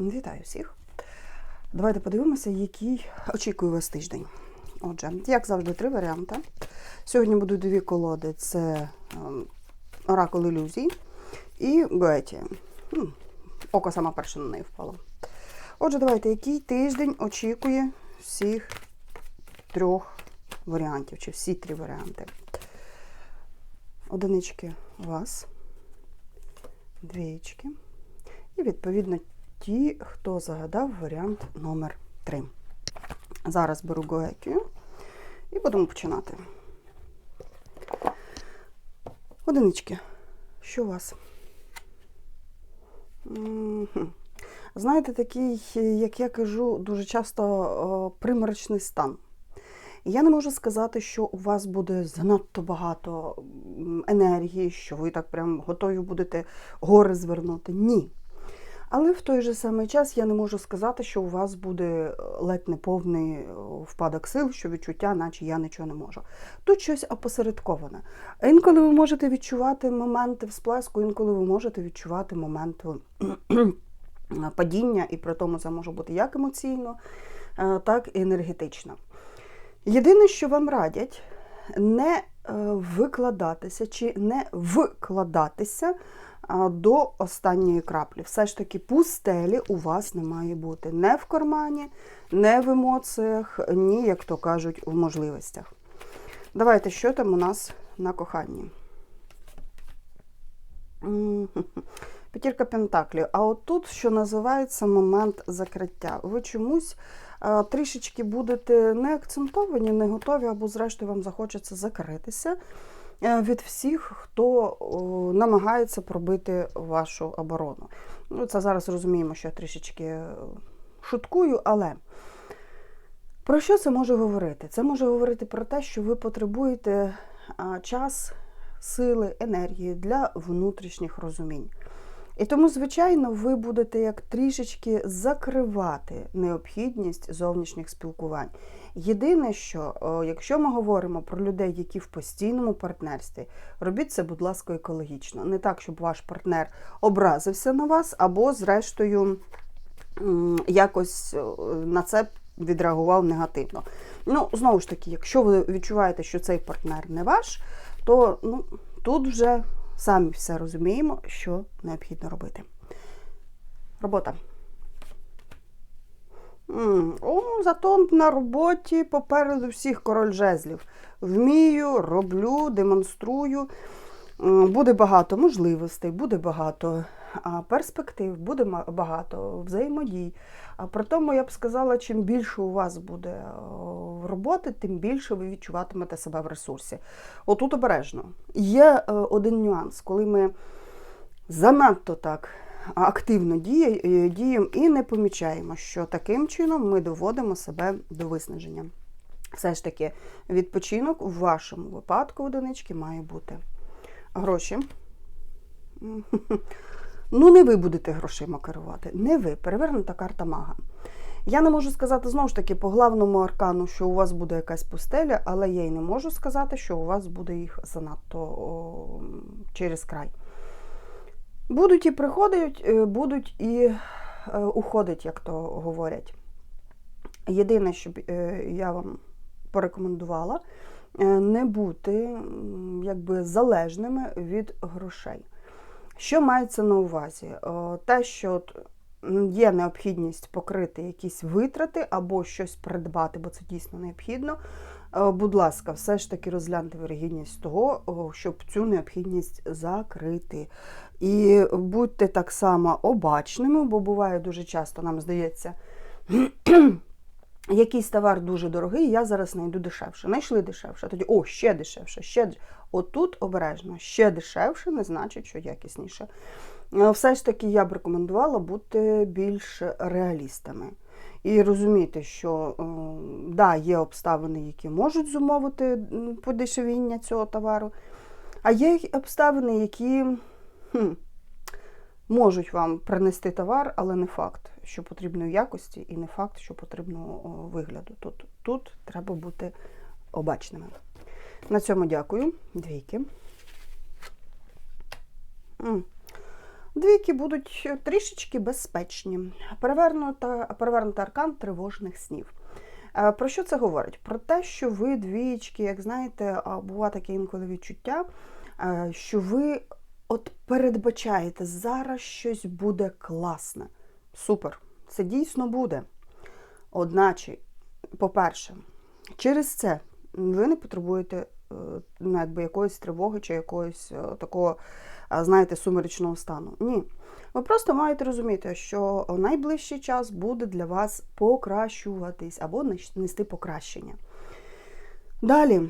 Вітаю всіх. Давайте подивимося, який очікує вас тиждень. Отже, як завжди, три варіанти. Сьогодні будуть дві колоди: це ем, Оракул ілюзій і Гоеті. Око сама перша на неї впало. Отже, давайте, який тиждень очікує всіх трьох варіантів, чи всі три варіанти. Одинички вас, двієчки. І, відповідно, ті, хто загадав варіант номер 3. Зараз беру гоекію і будемо починати. Одинички. Що у вас? Знаєте, такий, як я кажу, дуже часто о, приморочний стан. Я не можу сказати, що у вас буде занадто багато енергії, що ви так прям готові будете гори звернути. Ні. Але в той же самий час я не можу сказати, що у вас буде е, ледь не повний е, впадок сил, що відчуття, наче я нічого не можу. Тут щось опосередковане. Інколи ви можете відчувати моменти всплеску, інколи ви можете відчувати моменти падіння, і при тому це може бути як емоційно, е, так і енергетично. Єдине, що вам радять, не е, викладатися чи не вкладатися а, до останньої краплі. Все ж таки пустелі у вас не має бути. Не в кармані, не в емоціях, ні, як то кажуть, в можливостях. Давайте, що там у нас на коханні? П'ятірка пентаклів. А от тут, що називається момент закриття. Ви чомусь а, трішечки будете не акцентовані, не готові, або, зрештою, вам захочеться закритися від всіх, хто намагається пробити вашу оборону. Ну, Це зараз розуміємо, що я трішечки е, шуткую, але про що це може говорити? Це може говорити про те, що ви потребуєте час, сили, енергії для внутрішніх розумінь. І тому, звичайно, ви будете як трішечки закривати необхідність зовнішніх спілкувань. Єдине, що якщо ми говоримо про людей, які в постійному партнерстві, робіть це, будь ласка, екологічно. Не так, щоб ваш партнер образився на вас, або, зрештою, якось на це відреагував негативно. Ну, знову ж таки, якщо ви відчуваєте, що цей партнер не ваш, то ну, тут вже самі все розуміємо, що необхідно робити. Робота. О, зато на роботі попереду всіх король жезлів. Вмію, роблю, демонструю. Буде багато можливостей, буде багато перспектив, буде багато взаємодій. При тому я б сказала, чим більше у вас буде роботи, тим більше ви відчуватимете себе в ресурсі. Отут обережно. Є е, один нюанс, коли ми занадто так активно е, діємо і не помічаємо, що таким чином ми доводимо себе до виснаження. Все ж таки, відпочинок у вашому випадку одинички має бути. Гроші. Ну, не ви будете грошима керувати, не ви. Перевернута карта мага. Я не можу сказати знову ж таки по главному аркану, що у вас буде якась пустеля, але я й не можу сказати, що у вас буде їх занадто о, через край. Будуть і приходять, е, будуть і е, уходять, як то говорять. Єдине, що е, я вам порекомендувала, не бути якби залежними від грошей. Що мається на увазі? Те, що є необхідність покрити якісь витрати або щось придбати, бо це дійсно необхідно. Е, Будь ласка, все ж таки розгляньте вирогідність того, щоб цю необхідність закрити. І будьте так само обачними, бо буває дуже часто, нам здається, якийсь товар дуже дорогий, я зараз знайду дешевше. Знайшли дешевше, тоді о, ще дешевше, ще дешевше. Отут обережно, ще дешевше не значить, що якісніше. Е, Все ж таки я б рекомендувала бути більш реалістами. І розуміти, що е, да, є обставини, які можуть зумовити подешевіння цього товару, а є обставини, які хм, можуть вам принести товар, але не факт, що потрібної якості, і не факт, що потрібного вигляду. Тут, тут треба бути обачними. На цьому дякую. Двійки. Двійки будуть трішечки безпечні. Перевернута, перевернутий аркан тривожних снів. Е, Про що це говорить? Про те, що ви двічки, як знаєте, буває таке інколи відчуття, е, що ви от передбачаєте, зараз щось буде класне. Супер, це дійсно буде. Одначе, по-перше, через це ви не потребуєте е, ну, якби, якоїсь тривоги чи якогось е, такого, знаєте, сумеречного стану. Ні. Ви просто маєте розуміти, що найближчий час буде для вас покращуватись або нести покращення. Далі,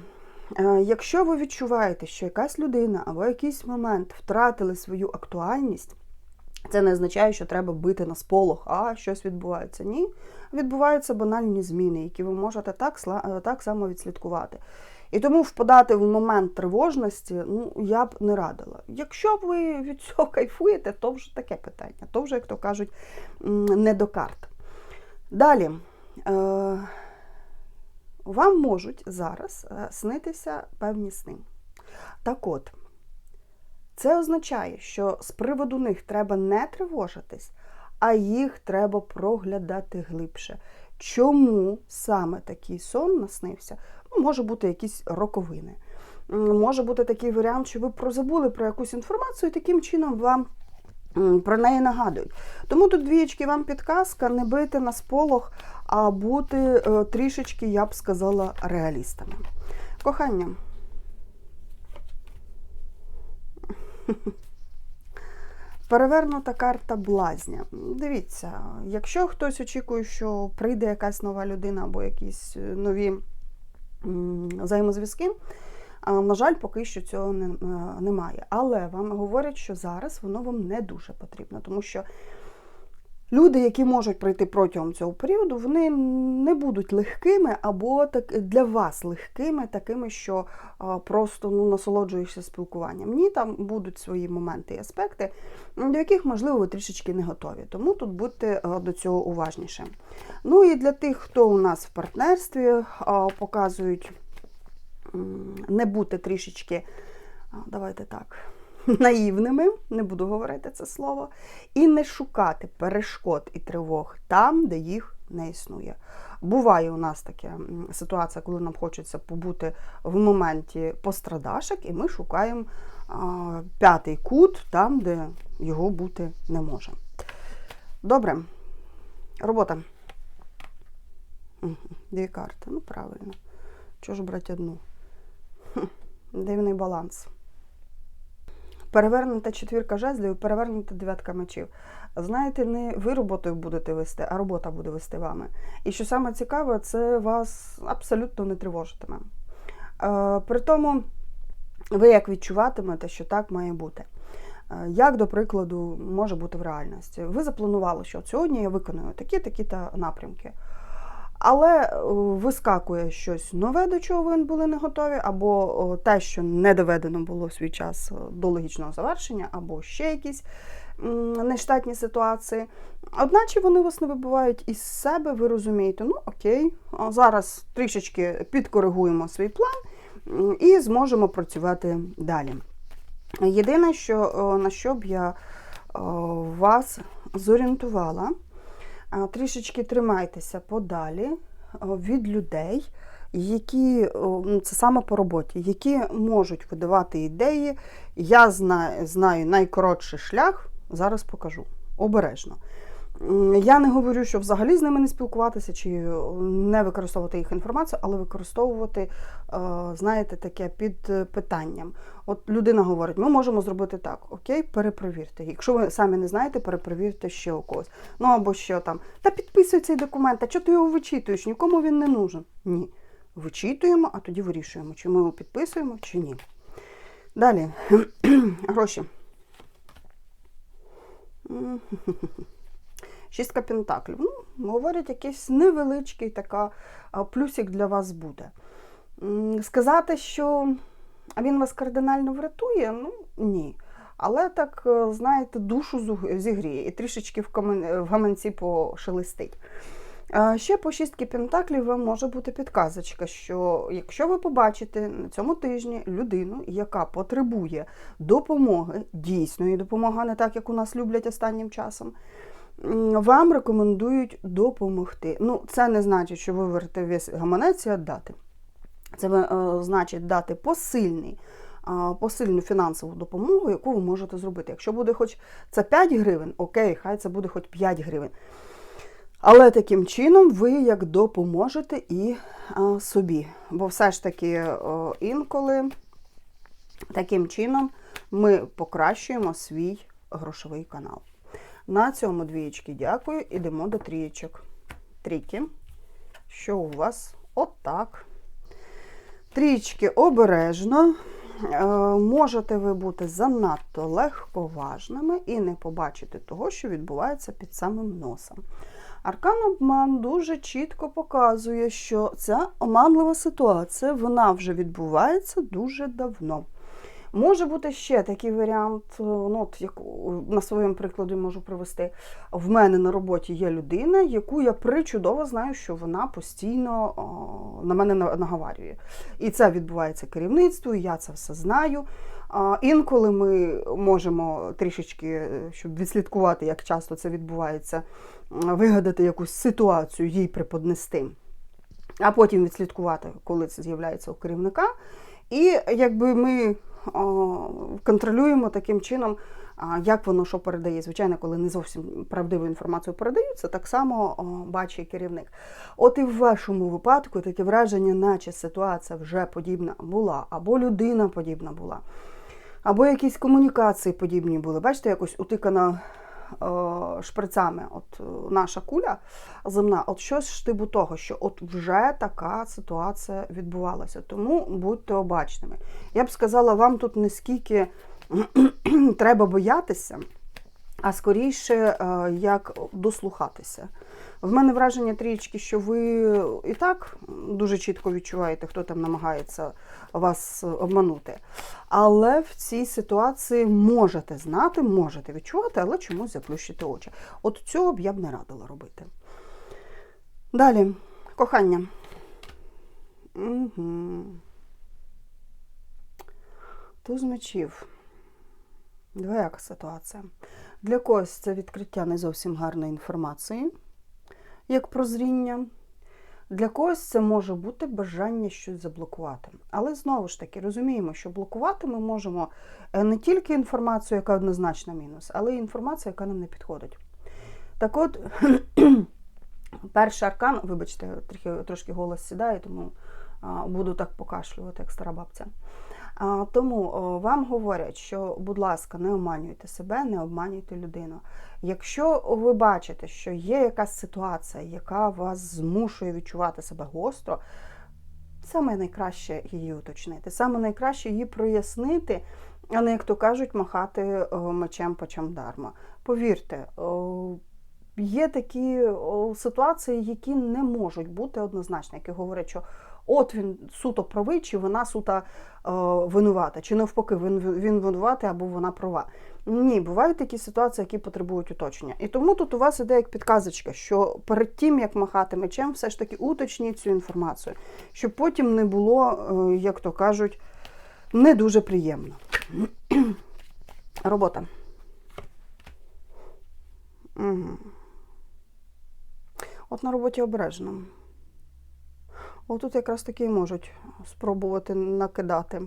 е, якщо ви відчуваєте, що якась людина або якийсь момент втратили свою актуальність, це не означає, що треба бити на сполох, а щось відбувається. Ні, відбуваються банальні зміни, які ви можете так, е, так само відслідкувати. І тому впадати в момент тривожності ну, я б не радила. Якщо ви від цього кайфуєте, то вже таке питання, то вже, як то кажуть, не до карт. Далі. Е- вам можуть зараз е, снитися певні сни. Так от, це означає, що з приводу них треба не тривожитись, а їх треба проглядати глибше. Чому саме такий сон наснився? Ну, може бути якісь роковини. Може бути такий варіант, що ви прозабули про якусь інформацію, і таким чином вам про неї нагадують. Тому тут двієчки вам підказка не бити на сполох, а бути е, трішечки, я б сказала, реалістами. Кохання. Перевернута карта блазня. Дивіться, якщо хтось очікує, що прийде якась нова людина або якісь е, нові взаємозв'язки, на жаль, поки що цього е, немає. Але вам говорять, що зараз воно вам не дуже потрібно, тому що люди, які можуть прийти протягом цього періоду, вони не будуть легкими або так для вас легкими, такими, що а, просто ну, насолоджуєшся спілкуванням. Ні, там будуть свої моменти і аспекти, до яких, можливо, ви трішечки не готові. Тому тут будьте а, до цього уважніше. Ну і для тих, хто у нас в партнерстві а, показують не бути трішечки, давайте так, наївними, не буду говорити це слово, і не шукати перешкод і тривог там, де їх не існує. Буває у нас така ситуація, коли нам хочеться побути в моменті пострадашок, і ми шукаємо а, п'ятий кут там, де його бути не може. Добре, робота. Дві карти, ну правильно. Чого ж брати одну? Дивний баланс. Перевернута четвірка жезлів, перевернута дев'ятка мечів. Знаєте, не ви роботою будете вести, а робота буде вести вами. І що саме цікаве, це вас абсолютно не тривожитиме. Е, при тому, ви як відчуватимете, що так має бути. Е, Як, до прикладу, може бути в реальності? Ви запланували, що от сьогодні я виконую такі-такі та напрямки. Але е, вискакує щось нове, до чого ви були не готові, або те, що не доведено було в свій час е, до логічного завершення, або ще якісь нештатні ситуації. Одначе вони вас не вибивають із себе, ви розумієте, ну окей, зараз трішечки підкоригуємо свій план і зможемо працювати далі. Єдине, що, на що б я вас зорієнтувала, трішечки тримайтеся подалі від людей, які ну, це саме по роботі, які можуть видавати ідеї. Я знаю, знаю найкоротший шлях, зараз покажу. Обережно. Я не говорю, що взагалі з ними не спілкуватися чи е, не використовувати їх інформацію, але використовувати, е, знаєте, таке під е, питанням. От людина говорить, ми можемо зробити так, окей, перепровірте. Якщо ви самі не знаєте, перепровірте ще у когось. Ну або що там, та підписуй цей документ, а чого ти його вичитуєш? Нікому він не нужен. Ні. Вичитуємо, а тоді вирішуємо, чи ми його підписуємо, чи ні. Далі, гроші. Шістка пентаклів. Ну, говорять, якийсь невеличкий така плюсик для вас буде. Сказати, що він вас кардинально врятує, ну ні. Але так, е, знаєте, душу зігріє і трішечки в, гаманці пошелестить. Ще по шістки пентаклів вам може бути підказочка, що якщо ви побачите на цьому тижні людину, яка потребує допомоги, дійсної допомоги, не так, як у нас люблять останнім часом, вам рекомендують допомогти. Ну, це не значить, що ви вирите весь гаманець і віддати. Це е, значить дати посильний, е, посильну фінансову допомогу, яку ви можете зробити. Якщо буде хоч це 5 гривень, окей, хай це буде хоч 5 гривень. Але таким чином ви як допоможете і а, собі. Бо все ж таки о, інколи таким чином ми покращуємо свій грошовий канал. На цьому двієчки дякую. Ідемо до трієчок. Трійки. Що у вас? Отак. Трічки обережно. Е, Можете ви бути занадто легковажними і не побачити того, що відбувається під самим носом. Аркан обман дуже чітко показує, що ця оманлива ситуація вона вже відбувається дуже давно. Може бути ще такий варіант, е, ну, от як на своєму прикладі можу привести. В мене на роботі є людина, яку я причудово знаю, що вона постійно о, на мене на- наговарює. І це відбувається керівництво, і я це все знаю. А, Інколи ми можемо трішечки, е, щоб відслідкувати, як часто це відбувається, вигадати якусь ситуацію, їй преподнести, а потім відслідкувати, коли це з'являється у керівника. І якби ми контролюємо таким чином, як воно що передає. Звичайно, коли не зовсім правдиву інформацію передають, це так само бачить керівник. От і в вашому випадку таке враження, наче ситуація вже подібна була, або людина подібна була, або якісь комунікації подібні були. Бачите, якось утикана е, шприцями от е, наша куля земна, от щось типу того, що от вже така ситуація відбувалася. Тому будьте обачними. Я б сказала, вам тут не скільки треба боятися, а скоріше е, як дослухатися. В мене враження трішки, що ви і так дуже чітко відчуваєте, хто там намагається вас обманути. Але в цій ситуації можете знати, можете відчувати, але чомусь заплющити очі. От цього б я б не радила робити. Далі, кохання. Угу. Туз мечів. Двояка ситуація. Для когось це відкриття не зовсім гарної інформації, як прозріння. Для когось це може бути бажання щось заблокувати. Але знову ж таки розуміємо, що блокувати ми можемо е, не тільки інформацію, яка однозначно мінус, але й інформацію, яка нам не підходить. Так от, перший аркан, вибачте, трохи, трошки голос сідає, тому буду так покашлювати, як стара бабця. Тому вам говорять, що, будь ласка, не обманюйте себе, не обманюйте людину. Якщо ви бачите, що є якась ситуація, яка вас змушує відчувати себе гостро, саме найкраще її уточнити, саме найкраще її прояснити, а не, як то кажуть, махати мечем почем дарма. Повірте, є такі ситуації, які не можуть бути однозначні, які говорять, що от він суто правий, чи вона суто е, винувата, чи навпаки, він, він винуватий або вона права. Ні, бувають такі ситуації, які потребують уточнення. І тому тут у вас іде як підказочка, що перед тим, як махати мечем, все ж таки уточніть цю інформацію, щоб потім не було, е, як то кажуть, не дуже приємно. Робота. Угу. От на роботі обережно. Отут якраз таки і можуть спробувати накидати.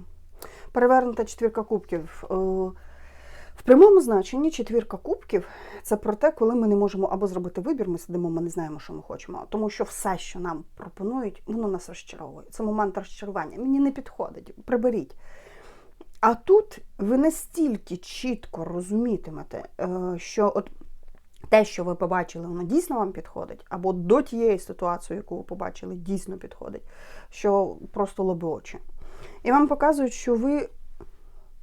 Перевернута четвірка кубків. Е, В прямому значенні четвірка кубків це про те, коли ми не можемо або зробити вибір, ми сидимо, ми не знаємо, що ми хочемо. Тому що все, що нам пропонують, воно нас розчаровує. Це момент розчарування. Мені не підходить, приберіть. А тут ви настільки чітко розумітимете, е, що от те, що ви побачили, воно дійсно вам підходить, або до тієї ситуації, яку ви побачили, дійсно підходить, що просто лоби очі. І вам показують, що ви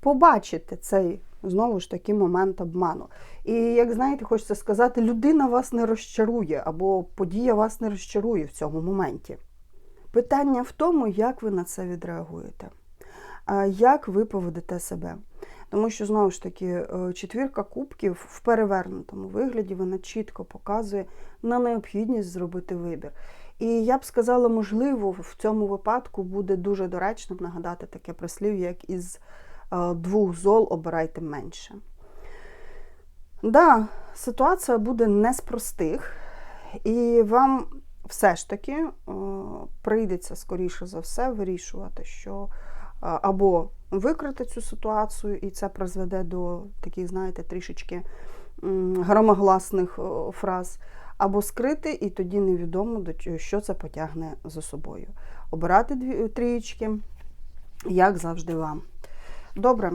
побачите цей знову ж таки момент обману. І як знаєте, хочеться сказати, людина вас не розчарує, або подія вас не розчарує в цьому моменті. Питання в тому, як ви на це відреагуєте, як ви поведете себе. Тому що, знову ж таки, е, четвірка кубків в перевернутому вигляді вона чітко показує на необхідність зробити вибір. І я б сказала, можливо, в цьому випадку буде дуже доречним нагадати таке прислів'я, як із е, двох зол обирайте менше. Да, ситуація буде не з простих, і вам все ж таки е, прийдеться, скоріше за все, вирішувати, що або викрити цю ситуацію, і це призведе до таких, знаєте, трішечки громогласних е, фраз, або скрити, і тоді невідомо, що це потягне за собою. Обирати дві трієчки, як завжди вам. Добре.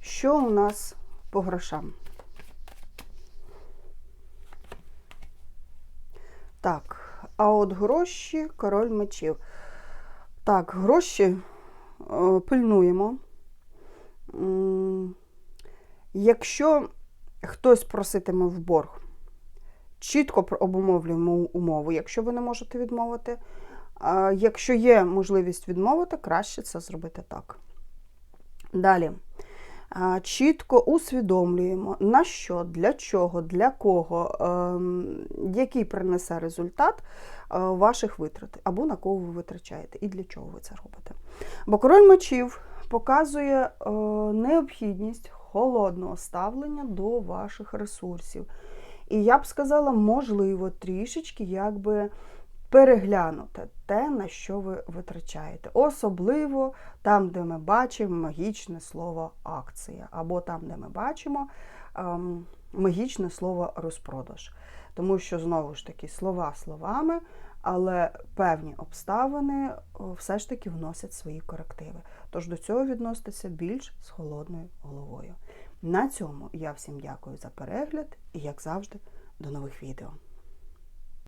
Що у нас по грошам? Так, а от гроші, король мечів. Так, гроші е, пильнуємо. Якщо хтось проситиме в борг, чітко обумовлюємо умову, якщо ви не можете відмовити. Якщо є можливість відмовити, краще це зробити так. Далі. Чітко усвідомлюємо, на що, для чого, для кого, ем, який принесе результат е, ваших витрат, або на кого ви витрачаєте, і для чого ви це робите. Бо король мечів показує е, необхідність холодного ставлення до ваших ресурсів. І я б сказала, можливо, трішечки якби переглянути те, на що ви витрачаєте. Особливо там, де ми бачимо магічне слово акція, або там, де ми бачимо ем, магічне слово розпродаж. Тому що, знову ж таки, слова словами, але певні обставини все ж таки вносять свої корективи. Тож до цього відноситися більш з холодною головою. На цьому я всім дякую за перегляд і, як завжди, до нових відео.